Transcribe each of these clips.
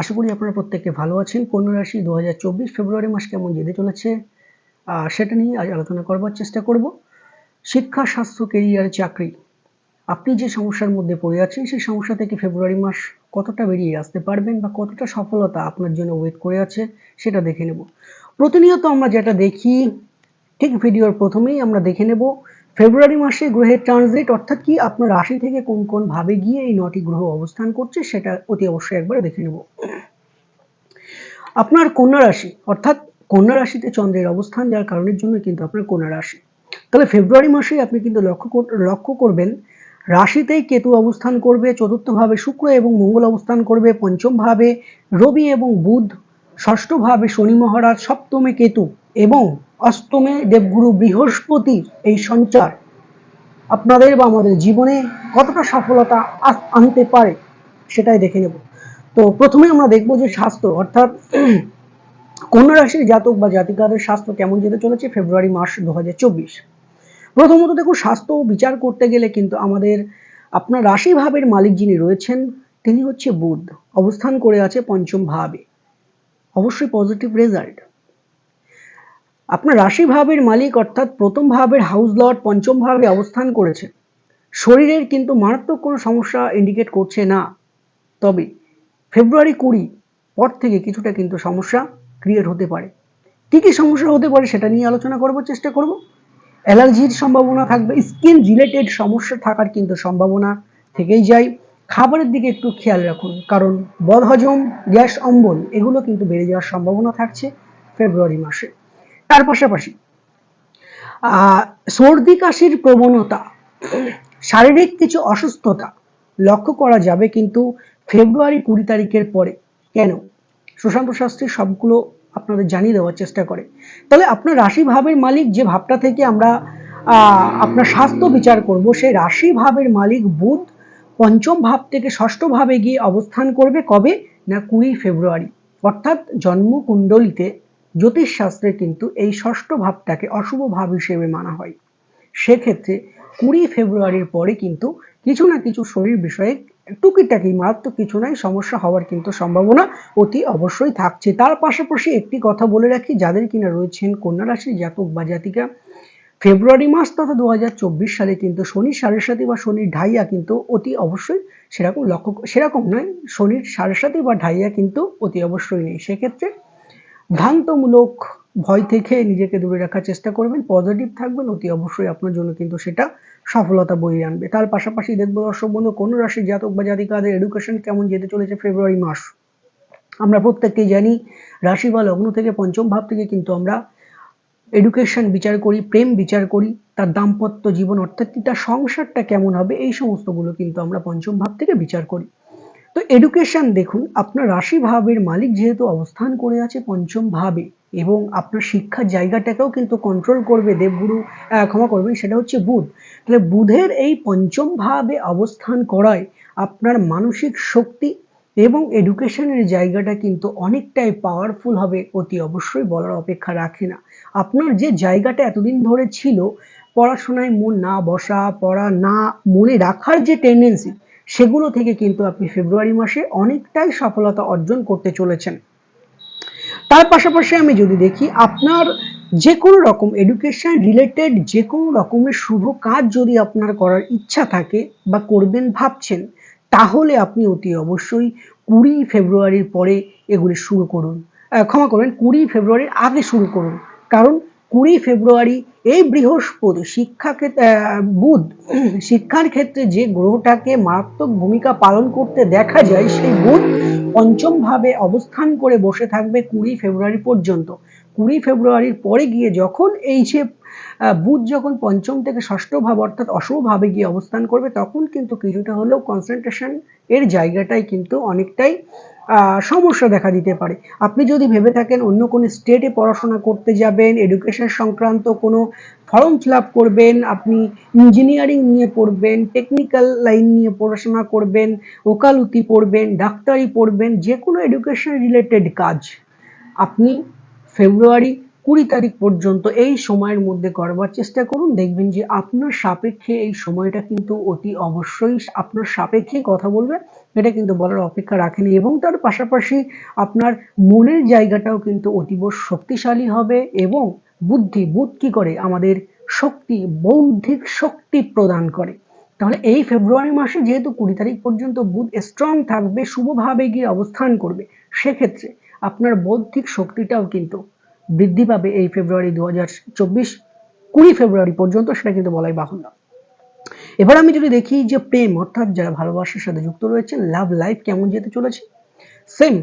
আশা করি আপনারা প্রত্যেকে ভালো আছেন। কন্যা রাশি দু হাজার চব্বিশ ফেব্রুয়ারি মাস কেমন যেতে চলেছে সেটা নিয়ে আজ আলোচনা করবার চেষ্টা করব। শিক্ষা, স্বাস্থ্য কেরিয়ার চাকরি, আপনি যে সমস্যার মধ্যে পড়ে আছেন, সেই সমস্যা থেকে ফেব্রুয়ারি মাস কতটা বেরিয়ে আসতে পারবেন বা কতটা সফলতা আপনার জন্য ওয়েট করে আছে, সেটা দেখে নেব। প্রতিনিয়ত আমরা যেটা দেখি, ঠিক ভিডিওর প্রথমেই আমরা দেখে নেব ফেব্রুয়ারি মাসে গ্রহের ট্রানজিট, অর্থাৎ কি আপনার রাশি থেকে কোন কোন ভাবে গিয়ে এই নটি গ্রহ অবস্থান করছে সেটা অতি অবশ্যই একবার দেখে নেব। আপনার কন্যা রাশি, অর্থাৎ কন্যা রাশিতে চন্দ্রের অবস্থান, যার কারণের জন্য কিন্তু আপনার কন্যা রাশি। তাহলে ফেব্রুয়ারি মাসে আপনি কিন্তু লক্ষ্য লক্ষ্য করবেন রাশিতেই কেতু অবস্থান করবে চতুর্থ ভাবে শুক্র এবং মঙ্গল অবস্থান করবে পঞ্চম ভাবে রবি এবং বুধ ষষ্ঠ ভাবে শনি মহারাজ, সপ্তমে কেতু এবং অষ্টমে দেবগুরু বৃহস্পতির এই সঞ্চার আপনাদের বা আমাদের জীবনে কতটা সফলতা আনতে পারে সেটাই দেখে নেব। তো প্রথমে আমরা দেখব যে স্বাস্থ্য অর্থাৎ কন্যা রাশির জাতক বা জাতিকাদের স্বাস্থ্য কেমন যেতে চলেছে ফেব্রুয়ারি মাস দু হাজার চব্বিশ। প্রথমত দেখুন স্বাস্থ্য বিচার করতে গেলে কিন্তু আমাদের আপনার রাশি ভাবের মালিক যিনি রয়েছেন, তিনি হচ্ছে বুধ। অবস্থান করে আছে পঞ্চম ভাবে। অবশ্যই পজিটিভ রেজাল্ট আপনার রাশি ভাবের মালিক অর্থাৎ প্রথম ভাবের হাউস লর্ড, পঞ্চম ভাবে অবস্থান করেছে। শরীরের কিন্তু মারাত্মক কোনো সমস্যা ইন্ডিকেট করছে না। তবে ফেব্রুয়ারি কুড়ি পর থেকে কিছুটা কিন্তু সমস্যা ক্রিয়েট হতে পারে। কী কী সমস্যা হতে পারে সেটা নিয়ে আলোচনা করবার চেষ্টা করব। অ্যালার্জির সম্ভাবনা থাকবে স্কিন রিলেটেড সমস্যা থাকার কিন্তু সম্ভাবনা থেকেই যায়। খাবারের দিকে একটু খেয়াল রাখুন, কারণ বদহজম, গ্যাস, অম্বল, এগুলো কিন্তু বেড়ে যাওয়ার সম্ভাবনা থাকছে ফেব্রুয়ারি মাসে। তার পাশাপাশি সর্দি, কাশির প্রবণতা, শারীরিক কিছু অসুস্থতা লক্ষ্য করা যাবে কিন্তু ফেব্রুয়ারি কুড়ি তারিখের পরে। কেন? সুশান্ত শাস্ত্রী সবগুলো আপনাদের জানিয়ে দেওয়ার চেষ্টা করে। তাহলে আপনার রাশি ভাবের মালিক যে ভাবটা থেকে আমরা আপনার স্বাস্থ্য বিচার করব সেই রাশি ভাবের মালিক বুধ পঞ্চম ভাব থেকে ষষ্ঠ ভাবে গিয়ে অবস্থান করবে কবে? না কুড়ি ফেব্রুয়ারি। অর্থাৎ জন্মকুণ্ডলিতে জ্যোতিষশাস্ত্রে কিন্তু এই ষষ্ঠ ভাবটাকে অশুভ ভাব হিসেবে মানা হয়। সেক্ষেত্রে কুড়ি ফেব্রুয়ারির পরে কিন্তু কিছু না কিছু শরীর বিষয়ে টুকিটাকি মারাত্মক কিছু নাই সমস্যা হওয়ার কিন্তু সম্ভাবনা অতি অবশ্যই থাকছে। তার পাশাপাশি একটি কথা বলে রাখি, যাদের কিনা রয়েছেন কন্যা রাশির জাতক বা জাতিকা, ফেব্রুয়ারি মাস তথা দু হাজার চব্বিশ সালে কিন্তু শনির সাড়ে সাথে বা শনির ঢাইয়া কিন্তু অতি অবশ্যই সেরকম লক্ষ্য, সেরকম নয়, শনির সাড়ে সাথে বা ঢাইয়া কিন্তু অতি অবশ্যই নেই। সেক্ষেত্রে ভ্রান্তমূলক ভয় থেকে নিজেকে দূরে রাখার চেষ্টা করবেন পজিটিভ থাকবেন, অতি অবশ্যই আপনার জন্য কিন্তু সেটা সফলতা বয়ে আনবে। তার পাশাপাশি দেখব দর্শক বন্ধু, কোন রাশির জাতক বা জাতিকাদের এডুকেশন কেমন যেতে চলেছে ফেব্রুয়ারি মাস? আমরা প্রত্যেককেই জানি, রাশি বা লগ্ন থেকে পঞ্চম ভাব থেকে কিন্তু আমরা এডুকেশন বিচার করি, প্রেম বিচার করি, তার দাম্পত্য জীবন অর্থাৎ তার সংসারটা কেমন হবে, এই সমস্তগুলো কিন্তু আমরা পঞ্চম ভাব থেকে বিচার করি। তো এডুকেশন দেখুন, আপনার রাশি ভাবের মালিক যেহেতু অবস্থান করে আছে পঞ্চম ভাবে এবং আপনার শিক্ষার জায়গাটাকেও কিন্তু কন্ট্রোল করবে দেবগুরু ক্ষমা করবেন, সেটা হচ্ছে বুধ। তাহলে বুধের এই পঞ্চম ভাবে অবস্থান করায় আপনার মানসিক শক্তি এবং এডুকেশনের জায়গাটা কিন্তু অনেকটাই পাওয়ারফুল হবে, অতি অবশ্যই বলার অপেক্ষা রাখে না। আপনার যে জায়গাটা এতদিন ধরে ছিল, পড়াশোনায় মন না বসা, পড়া না মনে রাখার যে টেন্ডেন্সি সেগুলো থেকে কিন্তু আপনি ফেব্রুয়ারি মাসে অনেকটাই সফলতা অর্জন করতে চলেছেন। তার পাশাপাশি আমি যদি দেখি, আপনার যে কোনো রকম এডুকেশন রিলেটেড যে কোনো রকমের শুভ কাজ যদি আপনার করার ইচ্ছা থাকে বা করবেন ভাবছেন, তাহলে আপনি অতি অবশ্যই কুড়ি ফেব্রুয়ারির পরে এগুলি শুরু করুন। ক্ষমা করবেন, কুড়ি ফেব্রুয়ারির আগে শুরু করুন। কারণ কুড়ি ফেব্রুয়ারি, এই বৃহস্পতি শিক্ষা বুধ শিক্ষার ক্ষেত্রে যে গ্রহটাকে মারাত্মক ভূমিকা পালন করতে দেখা যায়, সেই বুধ পঞ্চম ভাবে অবস্থান করে বসে থাকবে কুড়ি ফেব্রুয়ারি পর্যন্ত। কুড়ি ফেব্রুয়ারির পরে গিয়ে যখন এই যে বুধ যখন পঞ্চম থেকে ষষ্ঠ ভাব অর্থাৎ অশুভভাবে গিয়ে অবস্থান করবে, তখন কিন্তু কিছুটা হলেও কনসেন্ট্রেশন এর জায়গাটাই কিন্তু অনেকটাই সমস্যা দেখা দিতে পারে। আপনি যদি ভেবে থাকেন অন্য কোনো স্টেটে পড়াশোনা করতে যাবেন এডুকেশন সংক্রান্ত কোনো ফর্ম ফিল আপ করবেন, আপনি ইঞ্জিনিয়ারিং নিয়ে পড়বেন টেকনিক্যাল লাইন নিয়ে পড়াশোনা করবেন, ওকালতি পড়বেন, ডাক্তারি পড়বেন যে কোনো এডুকেশন রিলেটেড কাজ। আপনি ফেব্রুয়ারি কুড়ি তারিখ পর্যন্ত এই সময়ের মধ্যে করবার চেষ্টা করুন। দেখবেন যে আপনার সাপেক্ষে এই সময়টা কিন্তু অতি অবশ্যই আপনার সাপেক্ষে কথা বলবে। এটা কিন্তু বলার অপেক্ষা রাখেনি এবং তার পাশাপাশি আপনার মনের জায়গাটাও কিন্তু অতীব শক্তিশালী হবে এবং বুদ্ধি, বুধ কি করে? আমাদের শক্তি, বৌদ্ধিক শক্তি প্রদান করে। তাহলে এই ফেব্রুয়ারি মাসে যেহেতু কুড়ি তারিখ পর্যন্ত বুধ স্ট্রং থাকবে, শুভভাবে গিয়ে অবস্থান করবে, সেক্ষেত্রে আপনার বৌদ্ধিক শক্তিটাও কিন্তু বৃদ্ধি পাবে এই ফেব্রুয়ারি দু হাজার চব্বিশ, কুড়ি ফেব্রুয়ারি পর্যন্ত সেটা কিন্তু বলাই বাহুল্য। এবার আমি যদি দেখি যে প্রেম, অর্থাৎ যারা ভালোবাসার সাথে যুক্ত রয়েছে লাভ লাইফ কেমন যেতে চলেছে? সেম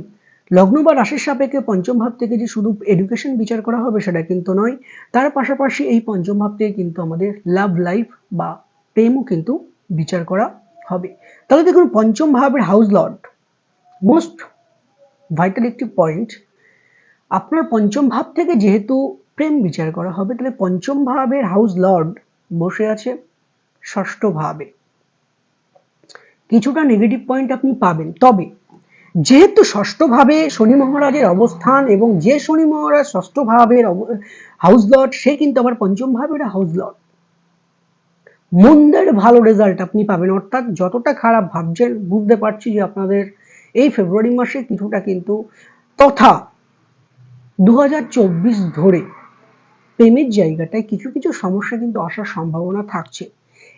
লগ্ন বা রাশির সাপেক্ষে পঞ্চম ভাব থেকে যে শুধু এডুকেশন বিচার করা হবে সেটা কিন্তু নয়, তার পাশাপাশি এই পঞ্চম ভাব থেকে কিন্তু আমাদের লাভ লাইফ বা প্রেমও কিন্তু বিচার করা হবে। তাহলে দেখুন, পঞ্চম ভাবের হাউস লর্ড মোস্ট ভাইটাল একটি পয়েন্ট আপনার পঞ্চম ভাব থেকে যেহেতু প্রেম বিচার করা হবে, তাহলে পঞ্চম ভাবের হাউস লর্ড বসে আছে ষষ্ঠ ভাবে। কিছুটা নেগেটিভ পয়েন্ট আপনি পাবেন। তবে যেহেতু ষষ্ঠ ভাবে শনি মহারাজের অবস্থান এবং যে শনি মহারাজ ষষ্ঠ ভাবের হাউস লর্ড সে কিন্তু আবার পঞ্চম ভাবের হাউস লর্ড মন্দের ভালো রেজাল্ট আপনি পাবেন। অর্থাৎ যতটা খারাপ ভাবছেন, বুঝতে পারছি যে আপনাদের এই ফেব্রুয়ারি মাসে কিছুটা কিন্তু তথা দু হাজার চব্বিশ ধরে প্রেমের জায়গাটায় কিছু কিছু সমস্যা কিন্তু আসার সম্ভাবনা থাকছে।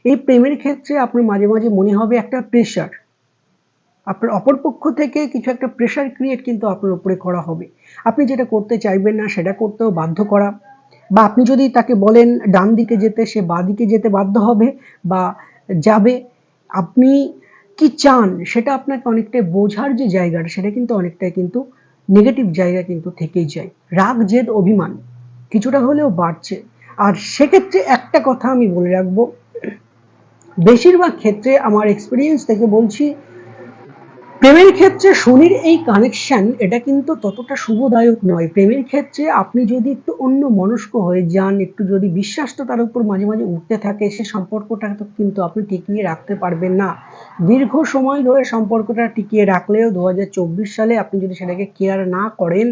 এই প্রেমের ক্ষেত্রে আপনার মাঝে মাঝে মনে হবে একটা প্রেশার আপনার অপরপক্ষ থেকে কিছু একটা প্রেশার ক্রিয়েট কিন্তু আপনার উপরে করা হবে। আপনি যেটা করতে চাইবেন না, সেটা করতেও বাধ্য করা। বা আপনি যদি তাকে বলেন, ডান দিকে যেতে, সে বা দিকে যেতে বাধ্য হবে বা যাবে, আপনি কি চান? সেটা আপনাকে অনেকটাই বোঝার যে জায়গাটা, সেটা কিন্তু অনেকটাই কিন্তু নেগেটিভ জায়গা কিন্তু থেকেই যায়। রাগ, জেদ, অভিমান কিছুটা হলেও বাড়ছে। আর সেক্ষেত্রে একটা কথা আমি বলে রাখব। বেশিরভাগ ক্ষেত্রে আমার এক্সপিরিয়েন্স থেকে বলছি প্রেমের ক্ষেত্রে শনির এই কানেকশন এটা কিন্তু ততটা শুভদায়ক নয়। প্রেমের ক্ষেত্রে আপনি যদি একটু অন্য মনস্ক হয়ে যান, একটু যদি বিশ্বাস তো তার উপর মাঝে মাঝে উঠতে থাকে, সে সম্পর্কটা তো কিন্তু আপনি টিকিয়ে রাখতে পারবেন না। দীর্ঘ সময় ধরে সম্পর্কটা টিকিয়ে রাখলেও দু হাজার চব্বিশ সালে আপনি যদি সেটাকে কেয়ার না করেন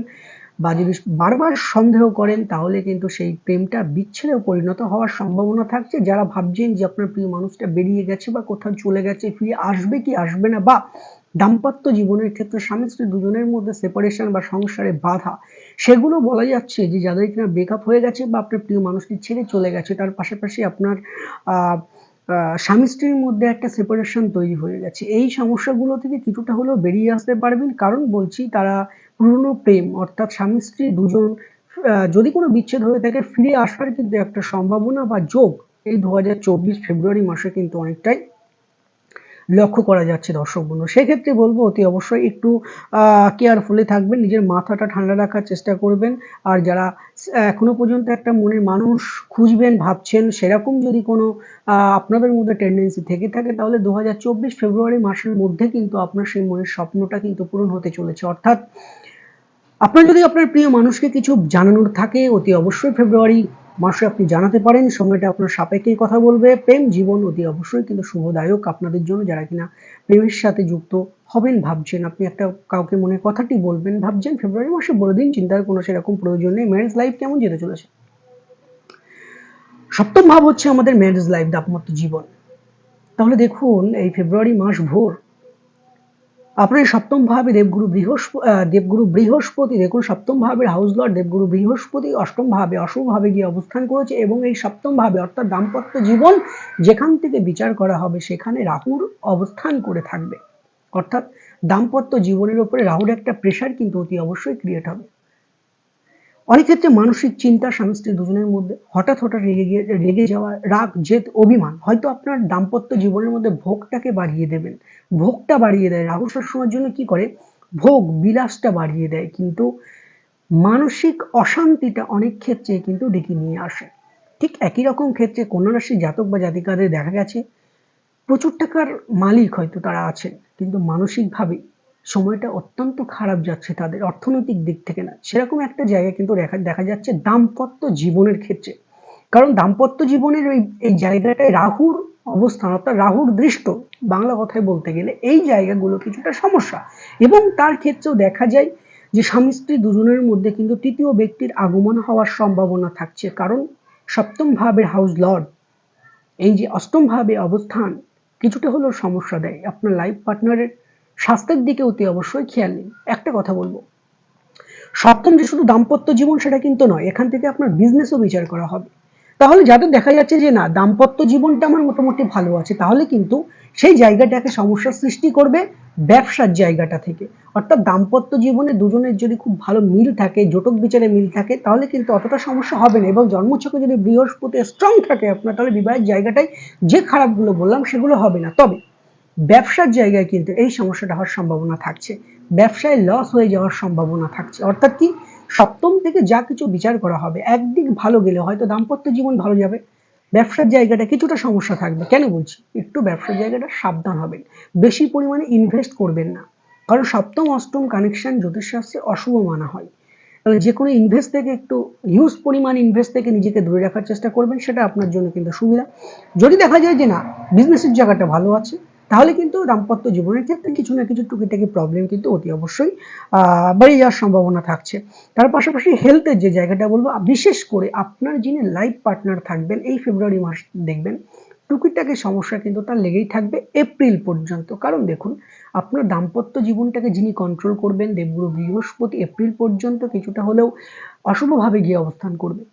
বা যদি বারবার সন্দেহ করেন, তাহলে কিন্তু সেই প্রেমটা বিচ্ছেদে পরিণত হওয়ার সম্ভাবনা থাকছে। যারা ভাবছেন যে আপনার প্রিয় মানুষটা বেরিয়ে গেছে বা কোথাও চলে গেছে, ফিরে আসবে কি আসবে না, বা দাম্পত্য জীবনের ক্ষেত্রে স্বামী স্ত্রী দুজনের মধ্যে সেপারেশন বা সংসারে বাধা, সেগুলো বলা যাচ্ছে যে যাদের কিনা ব্রেকআপ হয়ে গেছে বা আপনার প্রিয় মানুষটি ছেড়ে চলে গেছে, তার পাশাপাশি আপনার স্বামী স্ত্রীর মধ্যে একটা সেপারেশন তৈরি হয়ে গেছে। এই সমস্যাগুলো থেকে কিছুটা হলেও বেরিয়ে আসতে পারবেন। কারণ বলছি, তারা পুরনো প্রেম, অর্থাৎ স্বামী স্ত্রী দুজন যদি কোনো বিচ্ছেদ হয়ে থাকে, ফিরে আসার কিন্তু একটা সম্ভাবনা বা যোগ এই দু হাজার চব্বিশ ফেব্রুয়ারি মাসে কিন্তু অনেকটাই লক্ষ্য করা যাচ্ছে দর্শক বন্ধু। সেক্ষেত্রে বলব, অতি অবশ্যই একটু কেয়ারফুলি থাকবেন, নিজের মাথাটা ঠান্ডা রাখার চেষ্টা করবেন। আর যারা এখনও পর্যন্ত একটা মনের মানুষ খুঁজবেন, ভাবছেন, সেরকম যদি কোনো আপনাদের মধ্যে টেন্ডেন্সি থেকে থাকে, তাহলে দু হাজার চব্বিশ ফেব্রুয়ারি মাসের মধ্যে কিন্তু আপনার সেই মনের স্বপ্নটা কিন্তু পূরণ হতে চলেছে। অর্থাৎ, আপনার যদি আপনার প্রিয় মানুষকে কিছু জানানোর থাকে, অতি অবশ্যই ফেব্রুয়ারি মাসে আপনি জানাতে পারেন সময়টা আপনার সাপেক্ষেই কথা বলবে। প্রেম জীবন অতি অবশ্যই কিন্তু শুভদায়ক আপনাদের জন্য, যারা কিনা প্রেমের সাথে যুক্ত হবেন, ভাবছেন। আপনি একটা কাউকে মনে কথাটি বলবেন, ভাবছেন ফেব্রুয়ারি মাসে বলে দিন চিন্তার কোনো সেরকম প্রয়োজন নেই। ম্যারেজ লাইফ কেমন যেতে চলেছে? সপ্তম ভাব হচ্ছে আমাদের ম্যারেজ লাইফ দাপমত্ত জীবন। তাহলে দেখুন, এই ফেব্রুয়ারি মাস ভোর আপনার সপ্তম ভাবে দেবগুরু বৃহস্প দেবগুরু বৃহস্পতি দেখুন, সপ্তম ভাবের হাউস লর্ড দেবগুরু বৃহস্পতি অষ্টম ভাবে অশুভ ভাবে গিয়ে অবস্থান করেছে এবং এই সপ্তম ভাবে অর্থাৎ দাম্পত্য জীবন যেখান থেকে বিচার করা হবে, সেখানে রাহুর অবস্থান করে থাকবে। অর্থাৎ দাম্পত্য জীবনের উপরে রাহুর একটা প্রেশার কিন্তু অতি অবশ্যই ক্রিয়েট হবে। অনেক ক্ষেত্রে মানসিক চিন্তা স্বামী স্ত্রী দুজনের মধ্যে হঠাৎ হঠাৎ রেগে গিয়ে, রেগে যাওয়া, রাগ, জেদ, অভিমান, হয়তো আপনার দাম্পত্য জীবনের মধ্যে ভোগটাকে বাড়িয়ে দেবেন। ভোগটা বাড়িয়ে দেয়। রাহু সবসময়ের জন্য কি করে? ভোগ বিলাসটা বাড়িয়ে দেয়। কিন্তু মানসিক অশান্তিটা অনেক ক্ষেত্রে কিন্তু ডেকে নিয়ে আসে। ঠিক একই রকম ক্ষেত্রে কন্যা রাশির জাতক বা জাতিকাদের দেখা গেছে। প্রচুর টাকার মালিক হয়তো তারা আছেন। কিন্তু মানসিকভাবে সময়টা অত্যন্ত খারাপ যাচ্ছে তাদের অর্থনৈতিক দিক থেকে না। সেরকম একটা জায়গা কিন্তু দেখা দেখা যাচ্ছে দাম্পত্য জীবনের ক্ষেত্রে। কারণ দাম্পত্য জীবনের ওই, এই জায়গাটায় রাহুর অবস্থান অর্থাৎ রাহুর দৃষ্ট বাংলা কথায় বলতে গেলে এই জায়গাগুলো কিছুটা সমস্যা। এবং তার ক্ষেত্রেও দেখা যায় যে স্বামী স্ত্রী দুজনের মধ্যে কিন্তু তৃতীয় ব্যক্তির আগমন হওয়ার সম্ভাবনা থাকছে। কারণ সপ্তম ভাবের হাউস লর্ড, এই যে অষ্টম ভাবে অবস্থান কিছুটা হলেও সমস্যা দেয়। আপনার লাইফ পার্টনারের স্বাস্থ্যের দিকে অতি অবশ্যই খেয়াল নিন। একটা কথা বলব। সপ্তম যে শুধু দাম্পত্য জীবন, সেটা কিন্তু নয়, এখান থেকে আপনার বিজনেসও বিচার করা হবে। তাহলে যাদের দেখা যাচ্ছে যে, না, দাম্পত্য জীবনটা আমার মোটামুটি ভালো আছে, তাহলে কিন্তু সেই জায়গাটাকে সমস্যার সৃষ্টি করবে ব্যবসার জায়গাটা থেকে। অর্থাৎ দাম্পত্য জীবনে দুজনের যদি খুব ভালো মিল থাকে, জোটক বিচারে মিল থাকে, তাহলে কিন্তু অতটা সমস্যা হবে না। এবং জন্মছকে যদি বৃহস্পতি স্ট্রং থাকে আপনার, তাহলে বিবাহের জায়গাটায় যে খারাপগুলো বললাম, সেগুলো হবে না। তবে ব্যবসার জায়গায় কিন্তু এই সমস্যাটা হওয়ার সম্ভাবনা থাকছে। ব্যবসায় লস হয়ে যাওয়ার সম্ভাবনা থাকছে। অর্থাৎ কি? সপ্তম থেকে যা কিছু বিচার করা হবে, একদিক ভালো গেলে হয়তো দাম্পত্য জীবন ভালো যাবে। ব্যবসার জায়গাটা কিছুটা সমস্যা থাকবে। কেন বলছি? একটু ব্যবসার জায়গাটা সাবধান হবেন। বেশি পরিমাণে ইনভেস্ট করবেন না। কারণ সপ্তম, অষ্টম কানেকশন জ্যোতিষশাস্ত্রে অশুভ মানা হয়। যে কোনো ইনভেস্ট থেকে একটু হিউজ পরিমাণ ইনভেস্ট থেকে নিজেকে দূরে রাখার চেষ্টা করবেন, সেটা আপনার জন্য কিন্তু সুবিধা। যদি দেখা যায় যে না বিজনেসের জায়গাটা ভালো আছে তাহলে কিন্তু দাম্পত্য জীবনের ক্ষেত্রে কিছু না কিছু টুকিটাকি প্রবলেম কিন্তু অতি অবশ্যই বেড়ে যাওয়ার সম্ভাবনা থাকছে। তার পাশাপাশি হেলথের যে জায়গাটা বলব বিশেষ করে আপনার যিনি লাইফ পার্টনার থাকবেন, এই ফেব্রুয়ারি মাস দেখবেন, টুকিটাকি সমস্যা কিন্তু তার লেগেই থাকবে এপ্রিল পর্যন্ত। কারণ দেখুন, আপনার দাম্পত্য জীবনটাকে যিনি কন্ট্রোল করবেন, দেবগুরু বৃহস্পতি এপ্রিল পর্যন্ত কিছুটা হলেও অশুভভাবে গিয়ে অবস্থান করবে।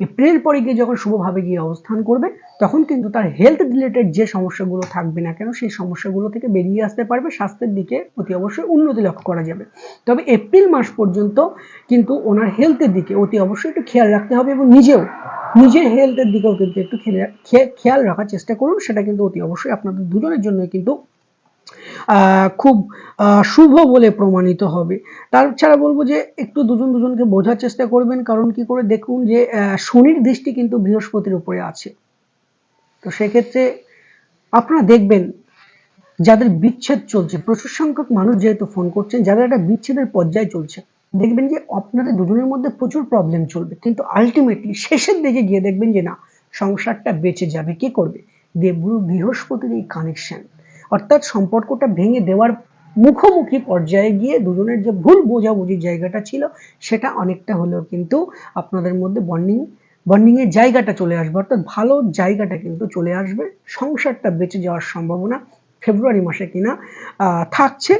এপ্রিল পরে গিয়ে যখন শুভভাবে গিয়ে অবস্থান করবে, তখন কিন্তু তার হেলথ রিলেটেড যে সমস্যাগুলো থাকবে না কেন, সেই সমস্যাগুলো থেকে বেরিয়ে আসতে পারবে, স্বাস্থ্যের দিকে অতি অবশ্যই উন্নতি লক্ষ্য করা যাবে। তবে এপ্রিল মাস পর্যন্ত কিন্তু ওনার হেলথের দিকে অতি অবশ্যই একটু খেয়াল রাখতে হবে এবং নিজেও, নিজের হেলথের দিকেও কিন্তু একটু খেয়াল রাখার চেষ্টা করুন। সেটা কিন্তু অতি অবশ্যই আপনাদের দুজনের জন্য কিন্তু খুব শুভ বলে প্রমাণিত হবে। তাছাড়া বলব যে একটু দুজন দুজনকে বোঝার চেষ্টা করবেন, কারণ কি করে দেখুন যে শনির দৃষ্টি কিন্তু বৃহস্পতির উপরে আছে। তো সেক্ষেত্রে আপনারা দেখবেন, যাদের বিচ্ছেদ চলছে, প্রচুর সংখ্যক মানুষ যেহেতু ফোন করছেন, যাদের একটা বিচ্ছেদের পর্যায়ে চলছে, দেখবেন যে আপনাদের দুজনের মধ্যে প্রচুর প্রবলেম চলবে। কিন্তু আলটিমেটলি শেষের দিকে গিয়ে দেখবেন যে না, সংসারটা বেঁচে যাবে, কি করবে? দেবগুরু বৃহস্পতির এই কানেকশন অর্থাৎ সম্পর্কটা ভেঙে দেওয়ার মুখোমুখি পর্যায়ে গিয়ে দুজনের যে ভুল বোঝাবুঝির জায়গাটা ছিল, সেটা অনেকটা হলেও কিন্তু আপনাদের মধ্যে বন্ডিং বন্ডিংয়ের জায়গাটা চলে আসবে। অর্থাৎ ভালো জায়গাটা কিন্তু চলে আসবে। সংসারটা বেঁচে যাওয়ার সম্ভাবনা ফেব্রুয়ারি মাসে কিনা থাকছে।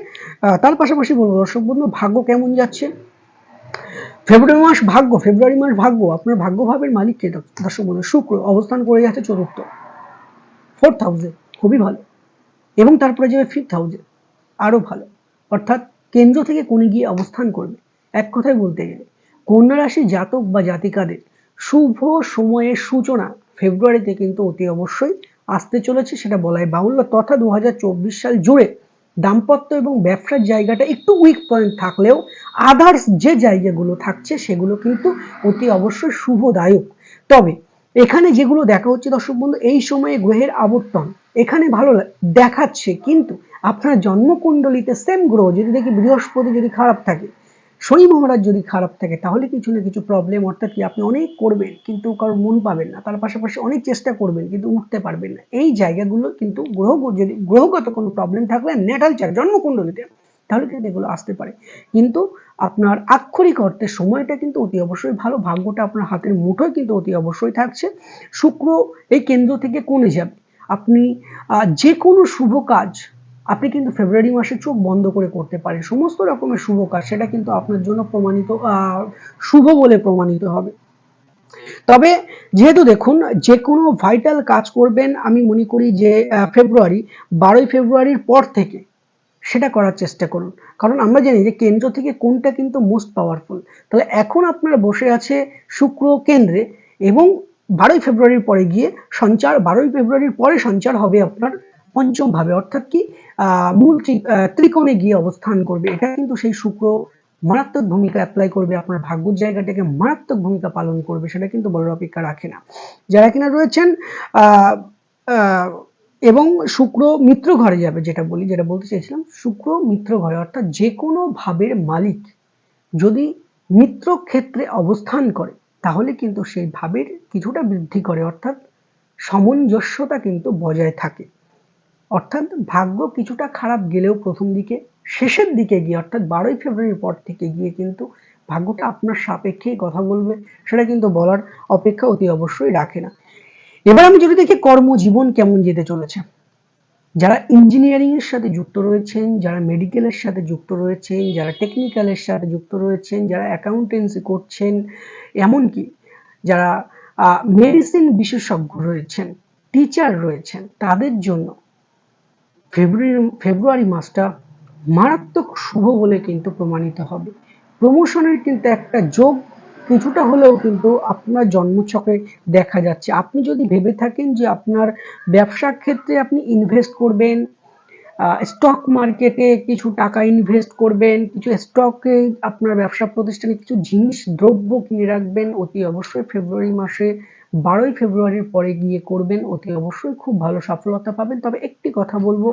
তার পাশাপাশি বলব, দর্শক বন্ধু, ভাগ্য কেমন যাচ্ছে? ফেব্রুয়ারি মাস ভাগ্য, ফেব্রুয়ারি মাস ভাগ্য, আপনার ভাগ্যভাবের মালিক কে? দর্শক বন্ধু, শুক্র অবস্থান করে যাচ্ছে চতুর্থ ফোর্থ হাউসে খুবই ভালো। এবং তারপরে যাবে ফিফথ হাউসে আরও ভালো। অর্থাৎ কেন্দ্র থেকে কোণে গিয়ে অবস্থান করবে। এক কথায় বলতে গেলে। কন্যা রাশি জাতক বা জাতিকাদের শুভ সময়ের সূচনা ফেব্রুয়ারিতে কিন্তু অতি অবশ্যই আসতে চলেছে, সেটা বলাই বাহুল্য। তথা দু সাল জুড়ে দাম্পত্য এবং ব্যবসার জায়গাটা একটু উইক পয়েন্ট থাকলেও আদার্স যে জায়গাগুলো থাকছে, সেগুলো কিন্তু অতি অবশ্যই শুভদায়ক। তবে এখানে যেগুলো দেখা হচ্ছে দর্শক বন্ধু, এই সময়ে গ্রহের আবর্তন এখানে ভালো দেখাচ্ছে, কিন্তু আপনার জন্মকুণ্ডলিতে সেম গ্রহ, যদি দেখি বৃহস্পতি যদি খারাপ থাকে, শনি মহারাজ যদি খারাপ থাকে, তাহলে কিছু না কিছু প্রবলেম অর্থাৎ কি আপনি অনেক করবেন, কিন্তু কারোর মন পাবেন না, তার পাশাপাশি অনেক চেষ্টা করবেন, কিন্তু উঠতে পারবেন না। এই জায়গাগুলো কিন্তু গ্রহ, যদি গ্রহগত কোনো প্রবলেম থাকলে নেটাল চার জন্মকুণ্ডলিতে, তাহলে কিন্তু এগুলো আসতে পারে। কিন্তু আপনার আক্ষরিক অর্থে সময়টা কিন্তু অতি অবশ্যই ভালো, ভাগ্যটা আপনার হাতের মুঠোয় কিন্তু অতি অবশ্যই থাকছে। শুক্র এই কেন্দ্র থেকে কোণে যাবে। আপনি যে কোনো শুভ কাজ আপনি কিন্তু ফেব্রুয়ারি মাসে চোখ বন্ধ করে করতে পারেন। সমস্ত রকমের শুভ কাজ, সেটা কিন্তু আপনার জন্য প্রমাণিত শুভ বলে প্রমাণিত হবে। তবে যেহেতু দেখুন যে কোনো ভাইটাল কাজ করবেন, আমি মনে করি যে ফেব্রুয়ারি বারোই ফেব্রুয়ারির পর থেকে সেটা করার চেষ্টা করুন। কারণ আমরা জানি যে কেন্দ্র থেকে কোনটা কিন্তু মোস্ট পাওয়ারফুল তাহলে এখন আপনারা বসে আছে শুক্র কেন্দ্রে এবং বারোই ফেব্রুয়ারির পরে গিয়ে সঞ্চার, বারোই ফেব্রুয়ারির পরে সঞ্চার হবে আপনার পঞ্চম ভাবে অর্থাৎ কি মূল ত্রিকোণে গিয়ে অবস্থান করবে। এটা কিন্তু সেই শুক্র মারাত্মক ভূমিকা অ্যাপ্লাই করবে, আপনার ভাগ্যর জায়গাটাকে মারাত্মক ভূমিকা পালন করবে, সেটা কিন্তু বলার অপেক্ষা রাখে না। যারা কিনা রয়েছেন এবং শুক্র মিত্র ঘরে যাবে, যেটা বলি, যেটা বলতে চাইছিলাম, শুক্র মিত্র ঘরে, অর্থাৎ যে কোনো ভাবের মালিক যদি মিত্র ক্ষেত্রে অবস্থান করে তাহলে কিন্তু সেই ভাবের কিছুটা বৃদ্ধি করে, অর্থাৎ সামঞ্জস্যতা কিন্তু বজায় থাকে। অর্থাৎ ভাগ্য কিছুটা খারাপ গেলেও প্রথম দিকে, শেষের দিকে গিয়ে, অর্থাৎ বারোই ফেব্রুয়ারির পর থেকে গিয়ে কিন্তু ভাগ্যটা আপনার সাপেক্ষেই কথা বলবে, সেটা কিন্তু বলার অপেক্ষা অতি অবশ্যই রাখে না। এবার আমি যদি দেখি কর্মজীবন কেমন যেতে চলেছে। যারা ইঞ্জিনিয়ারিং এর সাথে যুক্ত রয়েছেন, যারা মেডিকেলের সাথে যুক্ত রয়েছেন, যারা টেকনিক্যালের সাথে যুক্ত রয়েছেন, যারা অ্যাকাউন্টেন্সি করছেন, এমনকি যারা মেডিসিন বিশেষজ্ঞ রয়েছেন টিচার রয়েছেন, তাদের জন্য ফেব্রুয়ারি ফেব্রুয়ারি মাসটা মারাত্মক শুভ বলে কিন্তু প্রমাণিত হবে। প্রমোশনের কিন্তু একটা যোগ কিছুটা হলেও কিন্তু আপনার জন্মছকে দেখা যাচ্ছে। আপনি যদি ভেবে থাকেন যে আপনার ব্যবসার ক্ষেত্রে আপনি ইনভেস্ট করবেন স্টক মার্কেটে কিছু টাকা ইনভেস্ট করবেন, কিছু স্টকে আপনার ব্যবসা প্রতিষ্ঠানে কিছু জিনিস, দ্রব্য কিনে রাখবেন, অতি অবশ্যই ফেব্রুয়ারি মাসে বারোই ফেব্রুয়ারির পরে গিয়ে করবেন, অতি অবশ্যই খুব ভালো সফলতা পাবেন। তবে একটি কথা বলব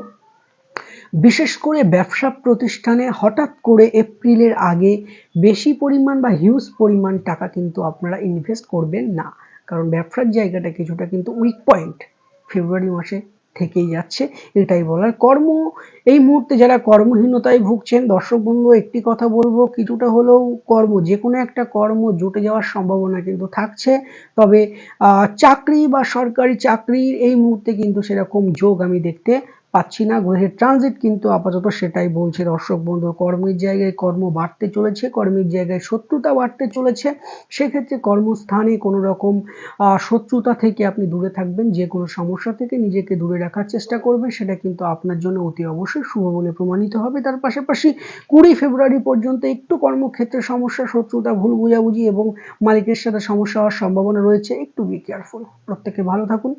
বিশেষ করে ব্যবসা প্রতিষ্ঠানে হঠাৎ করে এপ্রিলের আগে বেশি পরিমাণ বা হিউজ পরিমাণ টাকা কিন্তু আপনারা ইনভেস্ট করবেন না। কারণ ব্যবসার জায়গাটা কিছুটা কিন্তু উইক পয়েন্ট ফেব্রুয়ারি মাসে থেকেই যাচ্ছে, এটাই বলার কর্ম। এই মুহূর্তে যারা কর্মহীনতায় ভুগছেন, দর্শক বন্ধু, একটি কথা বলব, কিছুটা হলেও কর্ম যে কোনো একটা কর্ম জুটে যাওয়ার সম্ভাবনা কিন্তু থাকছে। তবে চাকরি বা সরকারি চাকরির এই মুহূর্তে কিন্তু সেরকম যোগ আমি দেখতে পাচ্ছি না, গ্রহের ট্রানজিট কিন্তু আপাতত সেটাই বলছে দর্শক বন্ধু। কর্মের জায়গায় কর্ম বাড়তে চলেছে, কর্মের জায়গায় শত্রুতা বাড়তে চলেছে। সেক্ষেত্রে কর্মস্থানে কোনো রকম শত্রুতা থেকে আপনি দূরে থাকবেন, যে কোনো সমস্যা থেকে নিজেকে দূরে রাখার চেষ্টা করবেন, সেটা কিন্তু আপনার জন্য অতি অবশ্যই শুভ বলে প্রমাণিত হবে। তার পাশাপাশি কুড়ি ফেব্রুয়ারি পর্যন্ত একটু কর্মক্ষেত্রে সমস্যা, শত্রুতা, ভুল বুঝাবুঝি এবং মালিকের সাথে সমস্যা হওয়ার সম্ভাবনা রয়েছে। একটু বি কেয়ারফুল প্রত্যেকে ভালো থাকুন।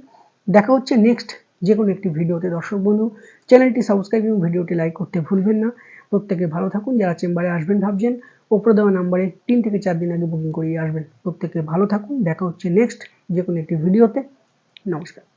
দেখা হচ্ছে নেক্সট যে কোনো একটি ভিডিওতে দর্শক বন্ধু, চ্যানেলটি সাবস্ক্রাইব এবং ভিডিওটি লাইক করতে ভুলবেন না। প্রত্যেকে ভালো থাকুন, যারা চেম্বারে আসবেন ভাবছেন ওপরে দেওয়া নাম্বারে তিন থেকে চার দিন আগে বুকিং করিয়ে আসবেন। প্রত্যেকে ভালো থাকুন, দেখা হচ্ছে নেক্সট যে কোনো একটি ভিডিওতে। নমস্কার।